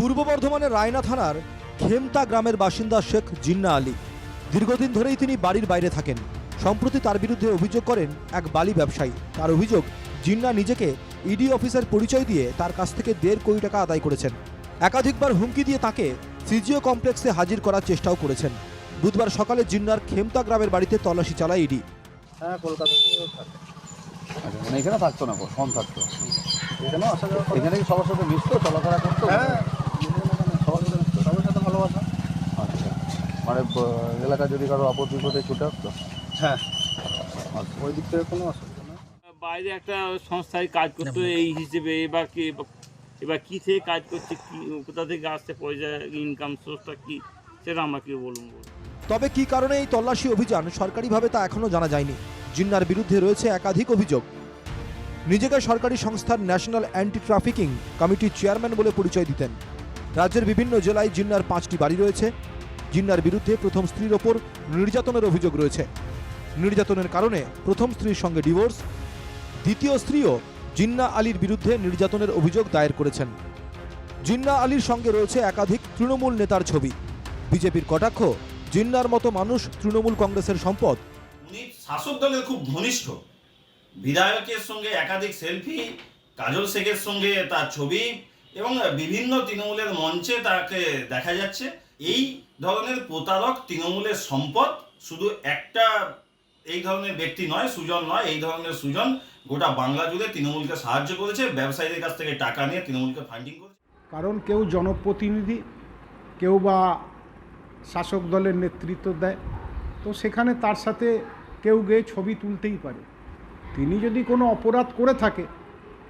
পূর্ব বর্ধমানের রায়না থানার খেমতা গ্রামের বাসিন্দা শেখ জিন্না আলী। দীর্ঘদিন ধরেই তিনি বাড়ির বাইরে থাকেন। সম্প্রতি তার বিরুদ্ধে অভিযোগ করেন এক বালি ব্যবসায়ী। তার অভিযোগ জিন্না নিজেকে ইডি অফিসের পরিচয় দিয়ে তার কাছ থেকে দেড় কোটি টাকা আদায় করেছেন। একাধিকবার হুমকি দিয়ে তাকে সিজিও কমপ্লেক্সে হাজির করার চেষ্টাও করেছেন। বুধবার সকালে জিন্নার খেমতা গ্রামের বাড়িতে তল্লাশি চালায় ইডি। হ্যাঁ কলকাতাতেও থাকে। আচ্ছা মানে এখানে থাকতো না কম থাকতো। এখানে সবার সাথে মিশতো চলাফেরা করতো। হ্যাঁ সবার আচ্ছা মানে এলাকা যদি কারও আপদ বিপদে ছুটে আসতো হ্যাঁ। আচ্ছা। ওই দিক থেকে কোনো অসুবিধা নেই। বাইরে একটা সংস্থায় কাজ করতো এই হিসেবে। এবার কি এবার কী থেকে কাজ করছে কি কোথা থেকে আসছে পয়সা ইনকাম সোর্সটা কি সেটা আমরা কি বলব তবে কি কারণে এই তল্লাশি অভিযান সরকারিভাবে তা এখনও জানা যায়নি? জিন্নার বিরুদ্ধে রয়েছে একাধিক অভিযোগ। নিজেকে সরকারি সংস্থার ন্যাশনাল অ্যান্টি ট্রাফিকিং কমিটির চেয়ারম্যান বলে পরিচয় দিতেন। রাজ্যের বিভিন্ন জেলায় জিন্নার পাঁচটি বাড়ি রয়েছে। জিন্নার বিরুদ্ধে প্রথম স্ত্রীর ওপর নির্যাতনের অভিযোগ রয়েছে। নির্যাতনের কারণে প্রথম স্ত্রীর সঙ্গে ডিভোর্স, দ্বিতীয় স্ত্রীও জিন্না আলীর বিরুদ্ধে নির্যাতনের অভিযোগ দায়ের করেছেন। জিন্না আলীর সঙ্গে রয়েছে একাধিক তৃণমূল নেতার ছবি। বিজেপির কটাক্ষ, জিন্নার মতো মানুষ তৃণমূল কংগ্রেসের সম্পদ। উনি শাসক দলের খুব ঘনিষ্ঠ। বিধায়কের সঙ্গে একাধিক সেলফি, কাজল শেখের সঙ্গে তার ছবি এবং বিভিন্ন তৃণমূলের মঞ্চে তাকে দেখা যাচ্ছে। এই ধরনের প্রতারক তৃণমূলের সম্পদ শুধু একটা এই ধরনের ব্যক্তি নয়, সুজন নয়, এই ধরনের সুজন গোটা বাংলা জুড়ে তৃণমূলকে সাহায্য করেছে, ব্যবসায়ীদের কাছ থেকে টাকা নিয়ে তৃণমূলকে ফান্ডিং করেছে। কারণ কেউ জনপ্রতিনিধি, কেউ বা শাসক দলের নেতৃত্ব দেয়। তো সেখানে তার সাথে কেউ গিয়ে ছবি তুলতেই পারে। তিনি যদি কোনো অপরাধ করে থাকে,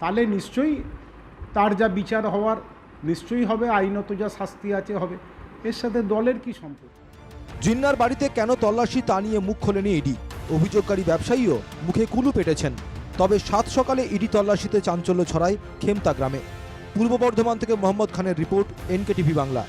তাহলে নিশ্চয়ই তার যা বিচার হওয়ার নিশ্চয়ই হবে, আইনত যা শাস্তি আছে হবে। এর সাথে দলের কি সম্পর্ক? জিন্নার বাড়িতে কেন তল্লাশি তা নিয়ে মুখ খোলেনি ইডি? অভিযোগকারী ব্যবসায়ীও মুখে কুলু পেটেছেন। তবে সাত সকালে ইডি তল্লাশিতে চাঞ্চল্য ছড়ায় খেমতা গ্রামে। পূর্ব বর্ধমান থেকে মোহাম্মদ খানের রিপোর্ট, এনকেটিভি বাংলা।